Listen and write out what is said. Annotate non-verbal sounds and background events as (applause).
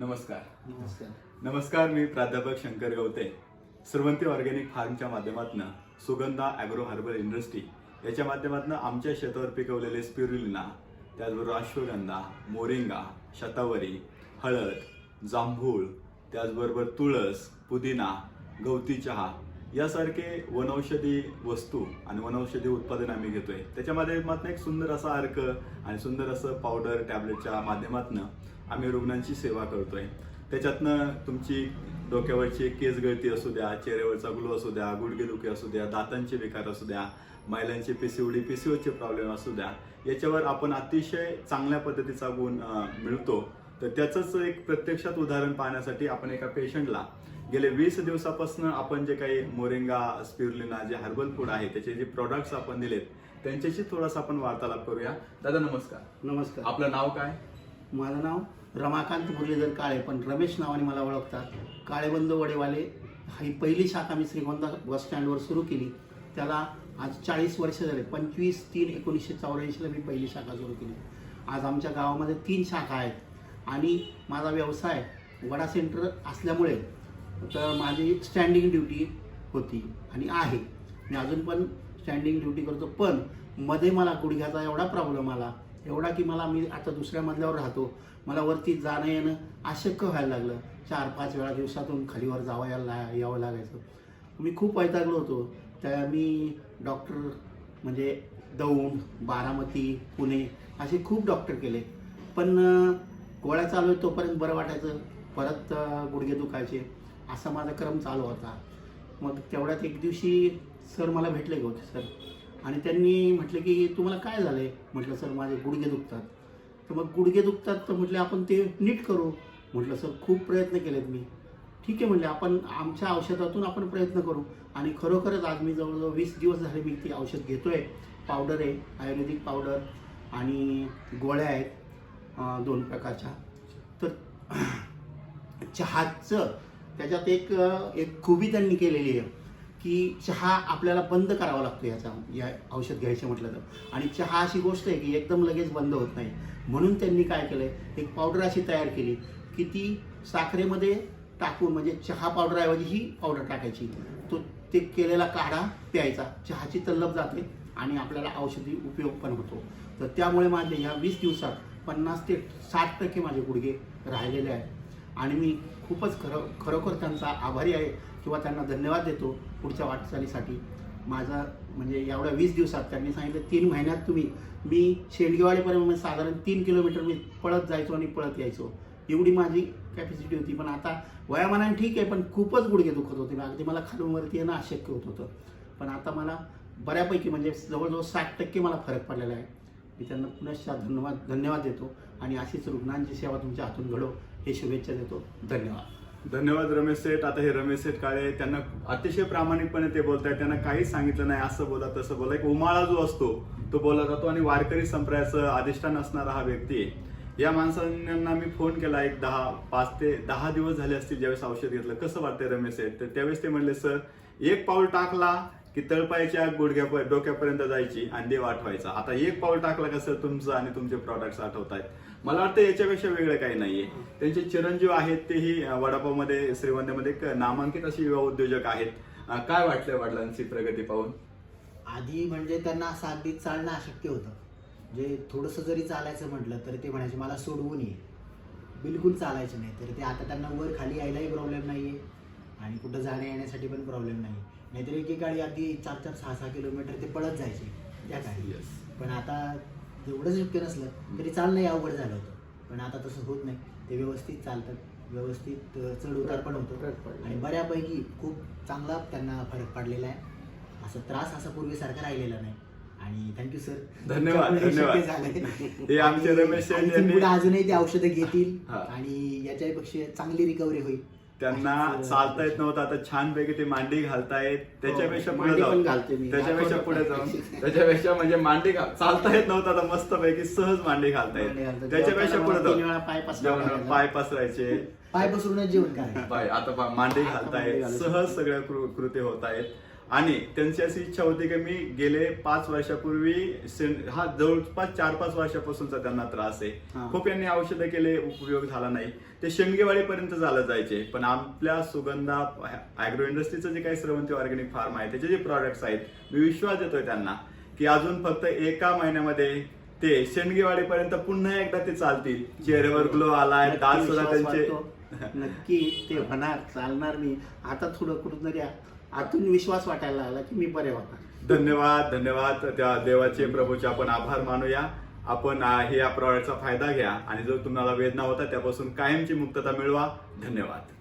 नमस्कार. नमस्कार. नमस्कार मी प्राध्यापक शंकर गवते. श्रवंती ऑर्गॅनिक फार्मच्या माध्यमातून सुगंधा ॲग्रो हर्बल इंडस्ट्री याच्या माध्यमातून आमच्या शेतावर पिकवलेले स्पिरुलिना त्याचबरोबर अश्वगंधा मोरिंगा शतावरी हळद जांभूळ त्याचबरोबर तुळस पुदिना गवती चहा यासारखे वनौषधी वस्तू आणि वनौषधी उत्पादन आम्ही घेतोय. त्याच्या माध्यमातून एक सुंदर असा अर्क आणि सुंदर असं पावडर टॅबलेटच्या माध्यमातून आम्ही रुग्णांची सेवा करतोय. त्याच्यातनं तुमची डोक्यावरची केस गळती असू द्या चेहऱ्यावरचा ग्लो असू द्या गुडघेदुखी असू द्या दातांचे विकार असू द्या महिलांचे पीसीओडी पीसीओचे प्रॉब्लेम असू द्या याच्यावर आपण अतिशय चांगल्या पद्धतीचा गुण मिळतो. तर त्याचंच एक प्रत्यक्षात उदाहरण पाहण्यासाठी आपण एका पेशंटला गेले वीस दिवसापासून आपण जे काही मोरिंगा स्पिरुलिना जे हर्बल फूड आहे त्याचे जे प्रोडक्ट्स आपण दिलेत त्यांच्याशी थोडासा आपण वार्तालाप करूया. दादा नमस्कार. नमस्कार. आपलं नाव काय? माझं नाव रमाकांत मुरलीधर काळे पण रमेश नावाने मला ओळखतात. काळेबंद वडेवाले ही पहिली शाखा मी श्रीगोंदा बस स्टँडवर सुरू केली. त्याला आज चाळीस वर्ष झाले. पंचवीस तीन एकोणीसशे चौऱ्याऐंशीला मी पहिली शाखा सुरू केली. आज आमच्या गावामध्ये तीन शाखा आहेत. आणि माझा व्यवसाय वडा सेंटर असल्यामुळे तर माझी स्टँडिंग ड्युटी होती आणि आहे. मी अजून पण स्टँडिंग ड्युटी करतो पण मध्ये मला गुडघ्याचा एवढा प्रॉब्लेम आला एवढा की मला मी आता दुसऱ्या मजल्यावर राहतो. मला वरती जाणं येणं अशक्य व्हायला लागलं. चार पाच वेळा दिवसातून खालीवर जावं यायला यावं लागायचं. मी खूप वैतागलो होतो. त्या मी डॉक्टर म्हणजे दौंड बारामती पुणे असे खूप डॉक्टर केले. पण गोळ्या चालू आहेत तोपर्यंत बरं वाटायचं. परत गुडघे दुखायचे. असा माझा क्रम चालू होता. मग तेवढ्यात एक दिवशी सर मला भेटले होते सर. आणि त्यांनी म्हटलं की तुम्हाला काय झालं आहे म्हटलं सर माझे गुडघे दुखतात. तर मग गुडघे दुखतात तर म्हटले आपण ते नीट करू. म्हटलं सर खूप प्रयत्न केलेत मी. ठीक आहे म्हणले आपण आमच्या औषधातून आपण प्रयत्न करू. आणि खरोखरच आज मी जवळजवळ वीस दिवस झाले मी ती औषध घेतो आहे पावडर आहे आयुर्वेदिक पावडर आणि गोळ्या आहेत दोन प्रकारच्या. तर (clears throat) चहाचं त्याच्यात एक एक खुबी त्यांनी केलेली आहे. की चहा आपल्याला बंद करावा लागतो याचा या औषध घ्यायचं म्हटलं तर. आणि चहा अशी गोष्ट आहे की एकदम लगेच बंद होत नाही. म्हणून त्यांनी काय केलं एक पावडर अशी तयार केली की ती साखरेमध्ये टाकून म्हणजे चहा पावडरऐवजी ही पावडर टाकायची. तो ते केलेला काढा प्यायचा. चहाची तल्लप जाते आणि आपल्याला औषधी उपयोग पण होतो. तर त्यामुळे माझे ह्या वीस दिवसात पन्नास ते साठ टक्के माझे गुडघे राहिलेले आहेत. आणि मी खूपच खरं खरोखर त्यांचा आभारी आहे किंवा त्यांना धन्यवाद देतो पुढच्या वाटचालीसाठी. माझा म्हणजे एवढ्या वीस दिवसात त्यांनी सांगितलं तीन महिन्यात तुम्ही मी शेंडगेवाडीपर्यंत म्हणजे साधारण तीन किलोमीटर मी पळत जायचो आणि पळत यायचो. एवढी माझी कॅपॅसिटी होती पण आता वयामानाने ठीक आहे पण खूपच गुडघे दुखत होते. अगदी मला खालून वरती येणं अशक्य होत होतं. पण आता मला बऱ्यापैकी म्हणजे जवळजवळ साठ टक्के मला फरक पडलेला आहे. मी त्यांना पुनश्च धन्यवाद धन्यवाद देतो आणि अशीच रुग्णांची सेवा तुमच्या हातून घडो. हे शुभेच्छा देतो. धन्यवाद. धन्यवाद रमेश सेठ. आता हे रमेश सेठ काळे त्यांना अतिशय प्रामाणिकपणे ते बोलतायत. त्यांना काहीच सांगितलं नाही. असं बोला तसं बोला. एक उमाळा जो असतो तो बोलला जातो आणि वारकरी संप्रदायाचं अधिष्ठान असणारा हा व्यक्ती आहे. या माणसांना मी फोन केला एक दहा पाच ते दहा दिवस झाले असतील ज्यावेळेस औषध घेतलं. कसं वाटतंय रमेश सेठ? तर त्यावेळेस ते म्हणले सर एक पाऊल टाकला की तळपायच्या गुडघ्या डोक्यापर्यंत जायची आणि देव आठवायचा. आता एक पाऊल टाकला कसं तुमचं आणि तुमचे प्रॉडक्ट्स आठवत आहेत मला वाटतं याच्यापेक्षा वेगळं काही नाहीये. त्यांचे चिरंजीव आहेत तेही वडापावमध्ये श्रीवंद्यामध्ये एक नामांकित असे युवा उद्योजक आहेत. काय वाटलंय वडिलांची प्रगती पाहून? आधी म्हणजे त्यांना असं चालणं अशक्य होतं. जे थोडंसं जरी चालायचं म्हटलं तर ते म्हणायचे मला सोडवून ये. बिलकुल चालायचं नाही. तर ते आता त्यांना वर खाली यायलाही प्रॉब्लेम नाही आहे आणि कुठं जाण्या येण्यासाठी पण प्रॉब्लेम नाही नाहीतर एकेकाळी अगदी चार चार सहा सहा किलोमीटर ते पळत जायचे. त्या Yes. पण आता जेवढं शक्य नसलं तरी चालणंही अवघड झालं होतं. पण आता तसं होत नाही. ते व्यवस्थित चालतात. व्यवस्थित अं, चढ उतार पण होतो. फरक पडला. आणि बऱ्यापैकी खूप चांगला त्यांना फरक पडलेला आहे. असं त्रास असा पूर्वीसारखा राहिलेला नाही. आणि थँक्यू सर धन्यवाद, धन्यवाद. हे आमचे रमेश सेठ यांनी- पुढे अजूनही ते औषधं घेतील. हा. आणि याच्यापेक्षा चांगली रिकव्हरी होईल. त्यांना चालता येत नव्हतं. आता छानपैकी ते मांडी घालतायत. त्याच्यापेक्षा हो, पुढे मांडी पण जाऊन. त्याच्यापेक्षा. (laughs) पुढे जाऊन त्याच्यापेक्षा म्हणजे मांडी चालता येत नव्हतं. आता मस्त पैकी सहज मांडी घालतायत. घालतो. त्याच्यापेक्षा पुढे जाऊन पाय पसरायचे. पाय पसरूनच जेवण करायचं पाय आता मांडी घालतायत. सहज सगळ्या कृती होत आहेत आणि त्यांची अशी इच्छा होती की मी गेले पाच वर्षापूर्वी हा जवळपास चार पाच वर्षापासूनचा त्यांना त्रास आहे. खूप यांनी औषधं केले उपयोग झाला नाही. ते शेंगेवाडीपर्यंत झालं जायचे. पण आपल्या सुगंधा अॅग्रो इंडस्ट्रीचं जे काही श्रवंती ऑर्गॅनिक फार्म आहे त्याचे जे प्रॉडक्ट्स आहेत मी विश्वास देतोय त्यांना की अजून फक्त एका महिन्यामध्ये ते शेंडगेवाडीपर्यंत पुन्हा एकदा ते चालतील. चेहऱ्यावर ग्लो आलाय दात सुद्धा त्यांचे. नक्की ते होणार चालणार मी आता थोडं कुठं तरी आतून विश्वास वाटायला लागला की मी बरे होणार. धन्यवाद धन्यवाद. त्या देवाचे प्रभूचे आपण आभार मानूया. आपण आ, हे या प्रॉडक्टचा फायदा घ्या आणि जो तुम्हाला वेदना होता त्यापासून कायमची मुक्तता मिळवा. धन्यवाद.